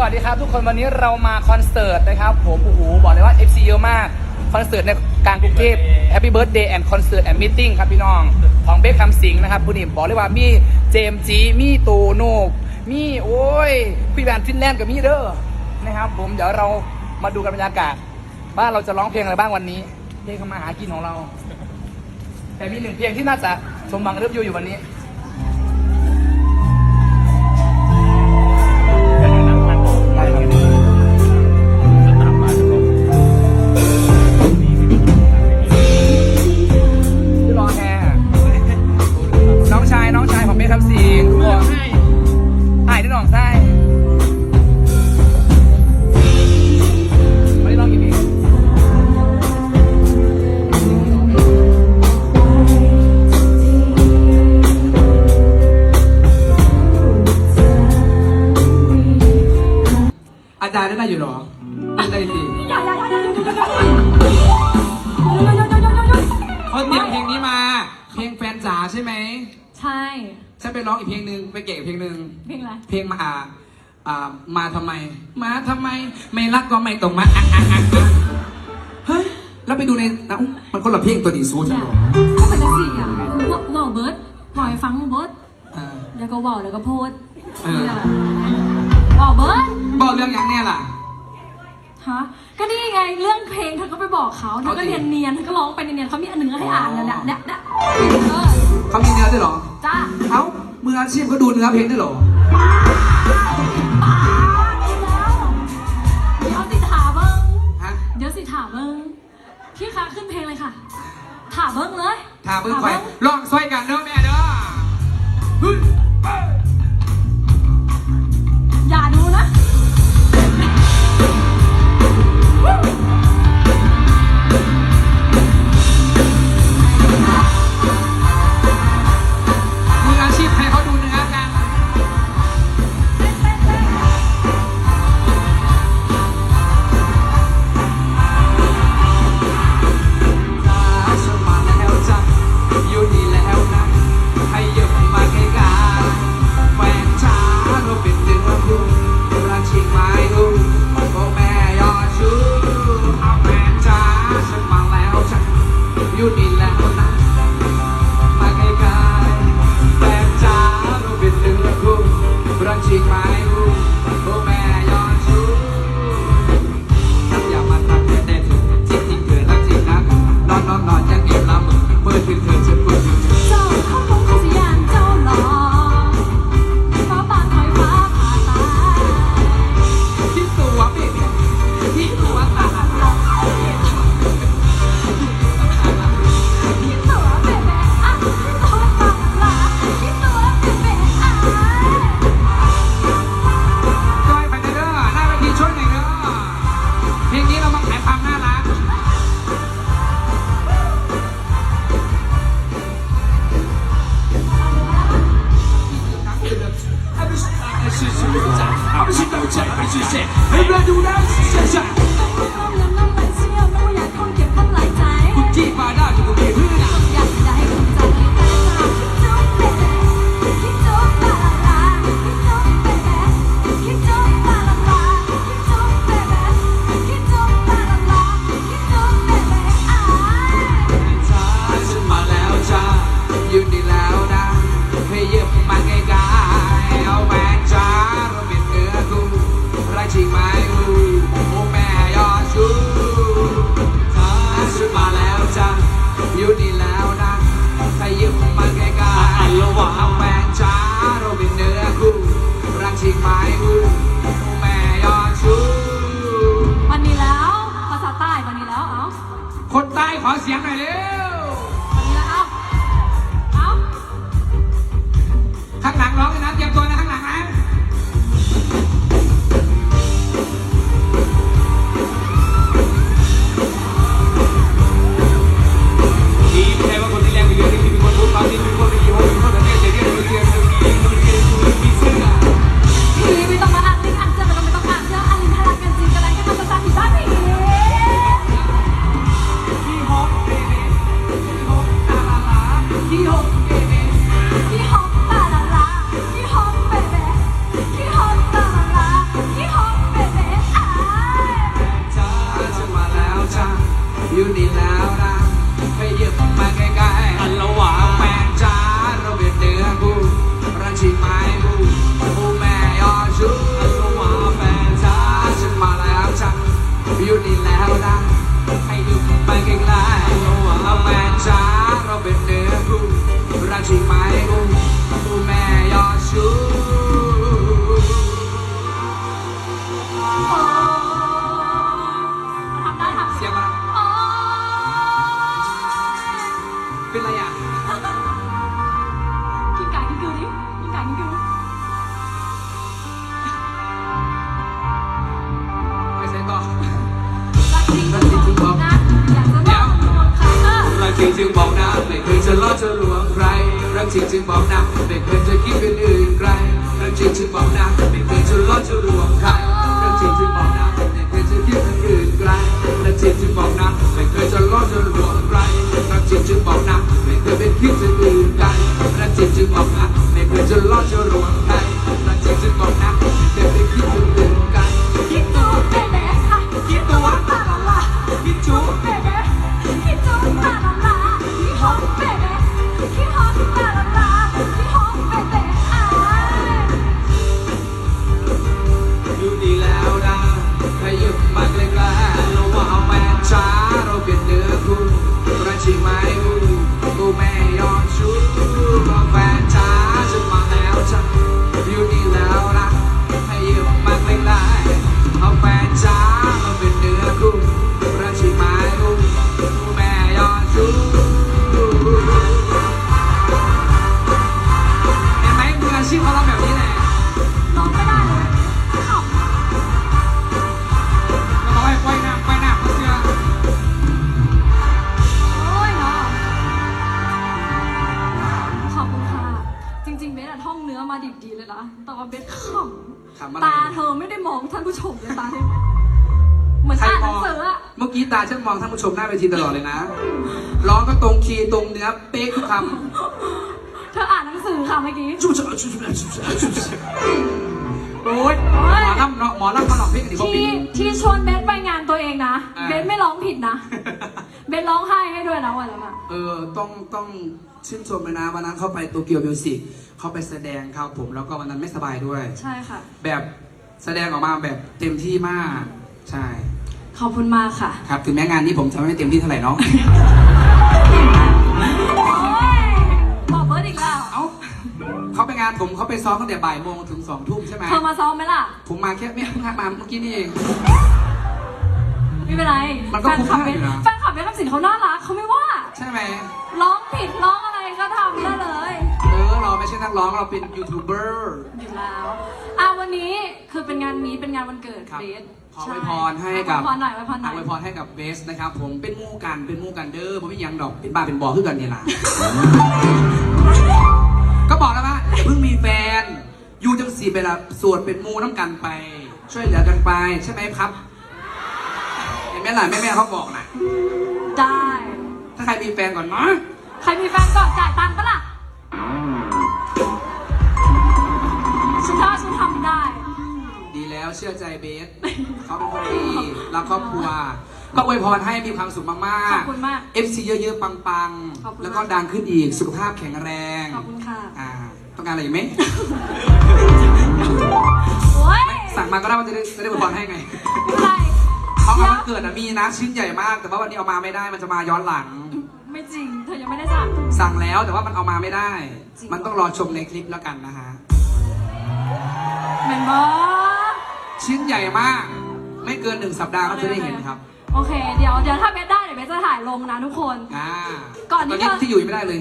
สวัสดีครับทุกคนวันนี้เรามาคอนเสิร์ตนะครับ ผมโอ้โหบอกเลยว่า FC เยอะมากคอนเสิร์ตในกลางกรุงเทพ Happy Birthday and Concert and Meeting ครับพี่น้องของเบคคำสิงห์นะครับผู้นี้บอกเลยว่ามีเจมส์จีมีโตโน่มีโอ้ยพี่แบนฟินแลนด์กับมีเด้อนะครับผมเดี๋ยวเรามาดูกันบรรยากาศว่าเราจะร้องเพลงอะไรบ้างวันนี้ เพลงมาหากินของเรา แต่มีหนึ่งเพลงที่น่าจะสมหวังกับเลิฟยูอยู่วันนี้ คำสิงทุกคถ่ายได้หน่องใส้ไม่ได้ลองกินเองอาจารย์ได้มาอยู่หรอได้สิเขาติดเพลงนี้มา เพลงแฟนจ๋าใช่ไหม ใช่ฉันไปร้องอีกเพลงหนึ่งไปเก่งอีกเพลงหนึ่งเพลงอะไรเพลงมาอ่าอ่ามาทำไม มาทำไม ไม่รักก็ไม่ต้องมาอะอะอะอะเฮ้ยแล้วไปดูในเอ้ามันคนละเพลงตัวดีซูฉันเนี่ยบอกก็เป็นจังสี่อะคือว่าว่าเบิร์ดปล่อยฟังเบิร์ดอ่า แล้วก็ว่าแล้วก็โพสเออว่าเบิร์ดบอกเรื่องอย่างเนี้ยล่ะ ฮะก็นี่ไงเรื่องเพลงเธอก็ไปบอกเขาเธอก็เอาดิเนียนเนียนๆเธอก็ร้องไปเนียนๆเขามีอันหนึ่งให้อ่านแล้วเนี่ยเนี่ยเนี่ยเออ เขามีเนื้อด้วยเหรอ จ้าเอ้ามืออาชีพก็ดูเนื้อเพลงด้วยเหรอป้าดีแล้วเดี๋ยวสิถามเบิ้งฮะเดี๋ยวสิถามเบิ้งพี่คะขึ้นเพลงเลยค่ะ ถามเบิ้งเลยถามเพิ่งไปลองซอยกันเด้อแม่เด้อ ยู่นี่แล้วนะถ้ายืมมาแกล้ๆเอาแมนจ้าเราเป็นเนื้อคู่รักชิงไม้คู่แม่ยอดชูมันนี้แล้วภาษาใต้มันนี้แล้วเอ้าคนใต้ขอเสียงหน่อยเร็ว เป็นไรอะ กินไก่กินกูดิกินไก่กินกูไปใส่ต่อรักจริงรักจริงจึงบอกนะอยากจะบอกคร์รักจริงจึงบอกนะไม่เคยจะล่อจะลวงใคร รักจริงจึงบอกนะไม่เคยจะคิดเป็นอื่นใคร รักจริงจึงบอกนะ ดิบดีเลยนะแต่ว่าเบสขขำอะไรำตาเธอไม่ได้มองท่านผู้ชมเลยตาเนี่ยเหมือนใครอ่านหมนัองงสืออะ เมื่อกี้ตาฉันมองท่านผู้ชมหน้าเวทีตลอดเลยนะ ร้องก็ตรงคีย์ตรงเนื้อเป๊ะทุกคเธออ่านหนังสือค่ะเมื่อกี้ำจุ๊บจุ๊บจุ๊บจุ๊บจุ๊บจุ๊บโอ้ยหมอลำเนาะหมอลำมาหลอกเพลงกันดิพ่อที่ปีที่ชวนเบสไปงานตัวเองนะ อ่า เบสไม่ร้องผิดนะ เบสร้องไห้ให้ด้วยนะวันนั้นอะเออต้องต้องชื่นชมเลยนะวันนั้นเข้าไปโตเกียวมิวสิกเข้าไปแสดงครับผมแล้วก็วันนั้นไม่สบายด้วย ใช่ค่ะ แบบแสดงออกมาแบบเต็มที่มาก ใช่ ขอบคุณมากค่ะ ครับถึงแม้งานนี้ผมจะไม่เต็มที่เท่าไหร่เนาะ โอ้ยบอกเบิร์ดอีกแล้วเอ้าเขาไปงานผมเขาไปซ้อมตั้งแต่บ่ายโมงถึงสองทุ่มใช่ไหมเธอมาซ้อมไหมล่ะ ผมมาแค่ไม่เพิ่งมาเมื่อกี้นี่เอง ไม่เป็นไรมันก็แฟนคลับคุ้มค่าเบอยู่สนะ แฟนคลับเบสคำ สินเขาน่ารักเขาไม่ว่า ใช่ไหมร้องผิดร้องอะไรก็ทำได้เลย เออเราไม่ใช่นักร้องเราเป็นยูทูบเบอร์ อยู่แล้วอะวันนี้คือเป็นงานมีเป็นงานวันเกิดครับเบสขออวยพรให้กับอวยพรหน่อยอวยพรหน่อยอวยพรให้กับเบสนะครับผมเป็นหมู่กันเป็นหมู่กันเด้อผมไม่ยังดอกเป็นบ้าเป็นบอขึ้นกันเนี่ยล่ะ ก็บอกแล้วว่าอย่าเพิ่งมีแฟน อยู่จังสีไปละส่วนเป็นหมูน้ำกันไป ช่วยเหลือกันไปใช่ไหมครับ เห็นไหมล่ะแม่แม่ๆเขาบอกนะ ได้ ถ้าใครมีแฟนก่อนเนาะใครมีแฟนก่อนจ่ายตังค์ปะล่ะฉันว่าฉันทำได้ ดีแล้วเชื่อใจเบสเขาเป็นคนดีรักครอบครัว ก็อวยพรให้มีความสุขมากขอบคุณมาก ๆ FC เยอะๆ ปังขอบคุณๆแล้วก็มากดังขึ้นอีกสุขภาพแข็งแรงขอบคุณค่ะอ่าต้องการอะไรอีกไหม โอ้ยสั่งมาก็ได้ว่าจะได้จะได้อวยพรให้ไง ไม่เป็นไร เขาเดี๋เอายววันเกิดอะมีนะชิ้นใหญ่มาก แต่ว่าวันนี้เอามาไม่ได้มันจะมาย้อนหลัง ไม่จริง เธอยังไม่ได้สั่ง สั่งแล้วแต่ว่ามันเอามาไม่ได้ จริง มันต้องรอชมในคลิปแล้วกันนะฮะเหมือนบอชิ้นใหญ่มาก ไม่เกินหนึ่งสัปดาห์ก็จะได้เห็นครับโอเค เดี๋ยวเดี๋ยวถ้าเบสได้เดี๋ยวเบสจะถ่ายลงนะทุกคน อ่าก่อนที่ตอนนี้เธอ ที่อยู่ยังไม่ได้เลย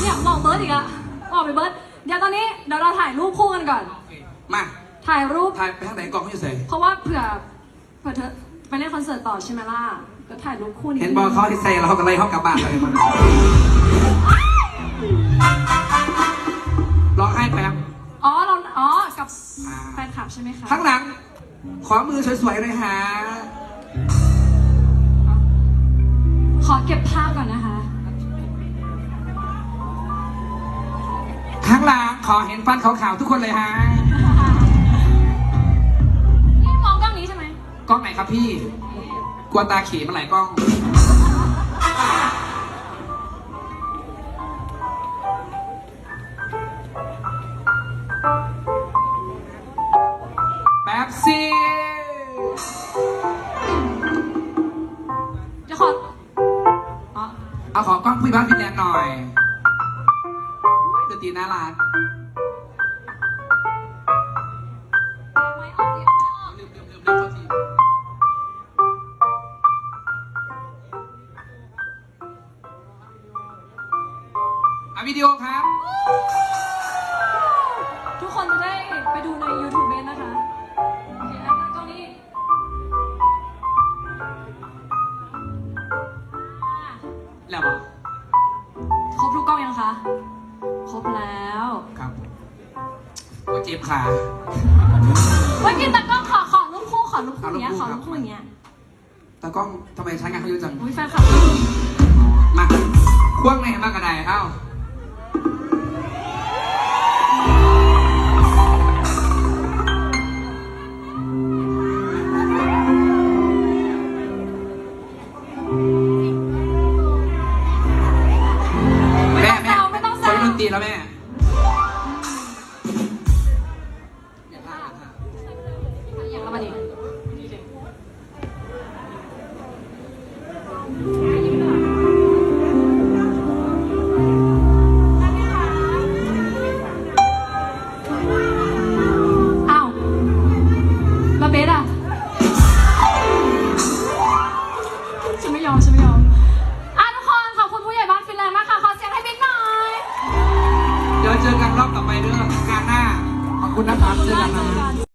เนี่ยบอกเบิร์ดอีกอะบอกไปเบิร์ดเดี๋ยวตอนนี้เดี๋ยวเราถ่ายรูปคู่กันก่อน มาถ่ายรูปถ่ายไปทางไหนกล่องเขาอยู่ใส่เพราะว่าเผื่อ เผื่อเธอไปเล่นคอนเสิร์ตต่อใช่ไหมล่ะ ก็ถ่ายรูปคู่นี้เห็นบอลเขาที่ใส่เรากันเลยเขากลับบ้านเลยมันร้องไห้แป๊บอ๋อเราอ๋อ กับอ่าแฟนคลับใช่ไหมคะข้างหลัง ขอมือสวยๆหน่อยฮะขอเก็บภาพก่อนนะคะ ข้างหลังขอเห็นฟันขาวๆทุกคนเลยฮะ กล้องไหนครับพี่กลัวตาเขมันหลายกล้อง ครบทุกกล้องยังคะ ครบแล้ว ครับหัวเจ็บขา เมื่อกี้ตากล้องขอขอรูปคู่ขอรูปคู่เนี้ยขอเอารูรูคู่อย่างเนี้ยตากล้องทำไมใช้งานเขาเยอะจัง อุ้ยแฟนคลับ มาควงไหนมากระไดเอ้า